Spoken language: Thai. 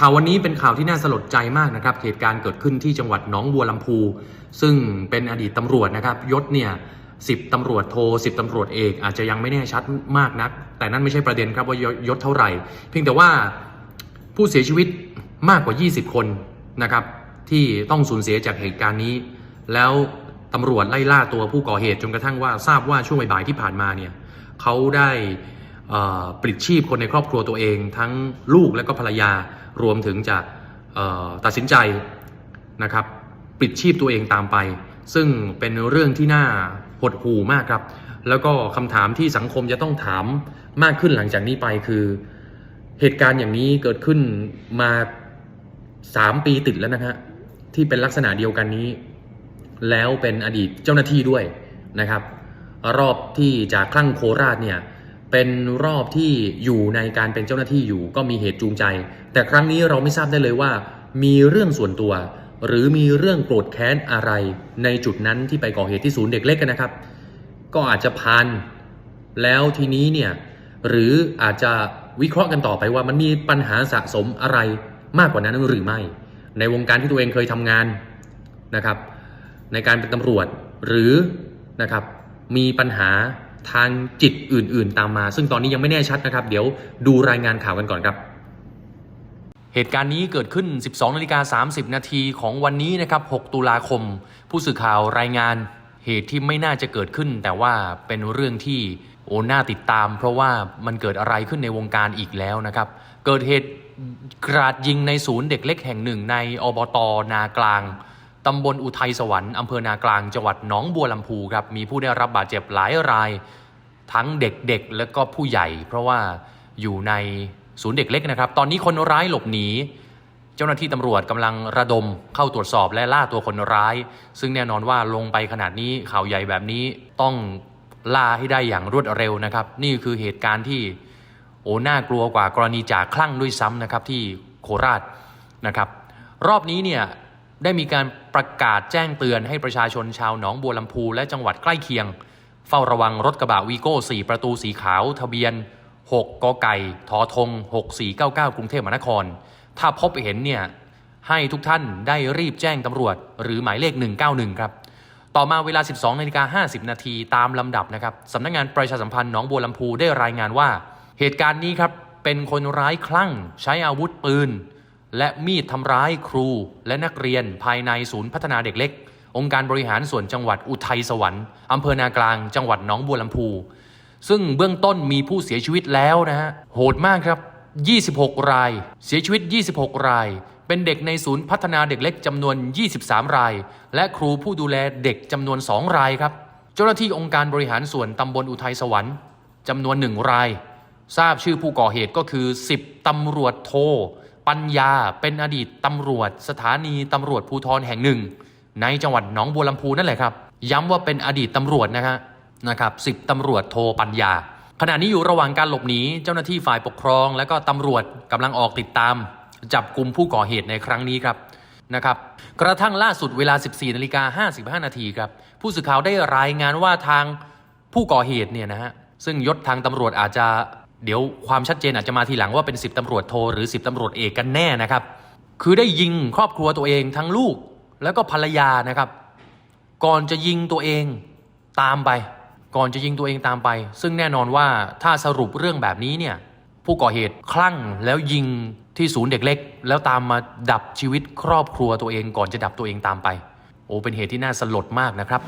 ข่าววันนี้เป็นข่าวที่น่าสลดใจมากนะครับ เหตุการณ์เกิดขึ้นที่จังหวัดหนองบัวลำพู ซึ่งเป็นอดีตตำรวจนะครับยศเนี่ยสิบตำรวจโทสิบตำรวจเอก อาจจะยังไม่แน่ชัดมากนัก แต่นั่นไม่ใช่ประเด็นครับว่ายยศเท่าไหร่ เพียงแต่ว่าผู้เสียชีวิตมากกว่า 20 คนนะครับ ที่ต้องสูญเสียจากเหตุการณ์นี้ แล้วตำรวจไล่ล่าตัวผู้ก่อเหตุจนกระทั่งว่าทราบว่าช่วงบ่ายที่ผ่านมาเนี่ยเขาได้ ปลิดชีพคนในครอบครัวตัวเอง ทั้งลูกและก็ภรรยารวมถึงจะตัดสินใจนะครับปลิดชีพตัวเองตามไป ซึ่งเป็นเรื่องที่น่าหดหู่มากครับ แล้วก็คำถามที่สังคมจะต้องถามมากขึ้นหลังจากนี้ไปคือ เหตุการณ์อย่างนี้เกิดขึ้นมาสามปีติดแล้วนะฮะที่เป็นลักษณะเดียวกันนี้ แล้วเป็นอดีตเจ้าหน้าที่ด้วยนะครับ รอบที่จากคลั่งโคราชเนี่ย เป็นรอบที่อยู่ในการเป็นเจ้าหน้าที่อยู่ก็มีเหตุจูงใจ แต่ครั้งนี้เราไม่ทราบได้เลยว่า มีเรื่องส่วนตัว หรือมีเรื่องโกรธแค้นอะไร ในจุดนั้นที่ไปก่อเหตุที่ศูนย์เด็กเล็กกันนะครับ ก็อาจจะพานแล้วทีนี้เนี่ยหรืออาจจะวิเคราะห์กันต่อไปว่ามันมีปัญหาสะสมอะไรมากกว่านั้นหรือไม่ ในวงการที่ตัวเองเคยทำงานนะครับ ในการเป็นตำรวจหรือนะครับมีปัญหา ทางจิตอื่น ๆ ตามมา ซึ่งตอนนี้ยังไม่แน่ชัดนะครับ เดี๋ยวดูรายงานข่าวกันก่อนครับเหตุการณ์นี้เกิดขึ้น 12นาฬิกา30 นาทีของวันนี้นะครับ 6 ตุลาคม ผู้สื่อข่าวรายงานเหตุที่ไม่น่าจะเกิดขึ้น แต่ว่าเป็นเรื่องที่โอ้น่าติดตาม เพราะว่ามันเกิดอะไรขึ้นในวงการอีกแล้วนะครับ เกิดเหตุกราดยิงในศูนย์เด็กเล็กแห่งหนึ่งในอบตนากลาง ตำบลอุทัยสวรรค์อำเภอนากลางจังหวัดหนองบัวลำพูครับมีผู้ได้รับบาดเจ็บหลายราย ทั้งเด็กๆและก็ผู้ใหญ่ เพราะว่าอยู่ในศูนย์เด็กเล็กนะครับ ตอนนี้คนร้ายหลบหนี เจ้าหน้าที่ตำรวจกำลังระดมเข้าตรวจสอบและล่าตัวคนร้าย ซึ่งแน่นอนว่าลงไปขนาดนี้ข่าวใหญ่แบบนี้ต้องล่าให้ได้อย่างรวดเร็วนะครับ นี่คือเหตุการณ์ที่โอ้น่ากลัวกว่ากรณีจากคลั่งด้วยซ้ำนะครับที่โคราชนะครับ รอบนี้เนี่ย ได้มีการประกาศแจ้งเตือนให้ประชาชนชาวหนองบัวลำพูและจังหวัดใกล้เคียง เฝ้าระวังรถกระบะวีโก้ 4 ประตูสีขาว ทะเบียน 6กไก่ทอทง 6499 กรุงเทพมหานคร ถ้าพบเห็นเนี่ยให้ทุกท่านได้รีบแจ้งตำรวจ หรือหมายเลข 191 ครับ ต่อมาเวลา 12นาฬิกา50 นาทีตามลำดับนะครับสำนักงงานประชาสัมพันธ์หนองบัวลำพูได้รายงานว่า เหตุการณ์นี้ครับเป็นคนร้ายคลั่งใช้อาวุธปืน และมีดทำร้ายครูและนักเรียนภายในศูนย์พัฒนาเด็กเล็ก องค์การบริหารส่วนจังหวัดอุทัยสวรรค์อำเภอนากลาง จังหวัดหนองบัวลำพู ซึ่งเบื้องต้นมีผู้เสียชีวิตแล้วนะฮะโหดมากครับ 26 ราย เสียชีวิต 26 ราย เป็นเด็กในศูนย์พัฒนาเด็กเล็กจำนวน 23 ราย และครูผู้ดูแลเด็กจำนวน 2 รายครับ เจ้าหน้าที่องค์การบริหารส่วนตำบลอุทัยสวรรค์จำนวนหนึ่งราย ทราบชื่อผู้ก่อเหตุก็คือ 10ตำรวจโท ปัญญาเป็นอดีตตำรวจ สถานีตำรวจภูธรแห่งหนึ่ง ในจังหวัดหนองบัวลำพูนั่นแหละครับ ย้ำว่าเป็นอดีตตำรวจนะฮะนะครับสิบตำรวจโทปัญญา ขณะนี้อยู่ระหว่างการหลบหนีเจ้าหน้าที่ฝ่ายปกครอง และก็ตำรวจกำลังออกติดตาม จับกลุ่มผู้ก่อเหตุในครั้งนี้ครับนะครับกระทั่งล่าสุดเวลา 14นาฬิกา55 นาทีครับผู้สื่อข่าวได้รายงานว่าทางผู้ก่อเหตุเนี่ยนะฮะซึ่งยศทางตำรวจอาจจะ เดี๋ยวความชัดเจนอาจจะมาทีหลังว่าเป็น 10ตำรวจโทรหรือ 10ตำรวจเอกกันแน่นะครับ คือได้ยิงครอบครัวตัวเองทั้งลูกแล้วก็ภรรยานะครับ ก่อนจะยิงตัวเองตามไป ก่อนจะยิงตัวเองตามไป ซึ่งแน่นอนว่าถ้าสรุปเรื่องแบบนี้เนี่ยผู้ก่อเหตุคลั่งแล้วยิงที่ศูนย์เด็กเล็ก แล้วตามมาดับชีวิตครอบครัวตัวเอง ก่อนจะดับตัวเองตามไป โอ้เป็นเหตุที่น่าสลดมากนะครับ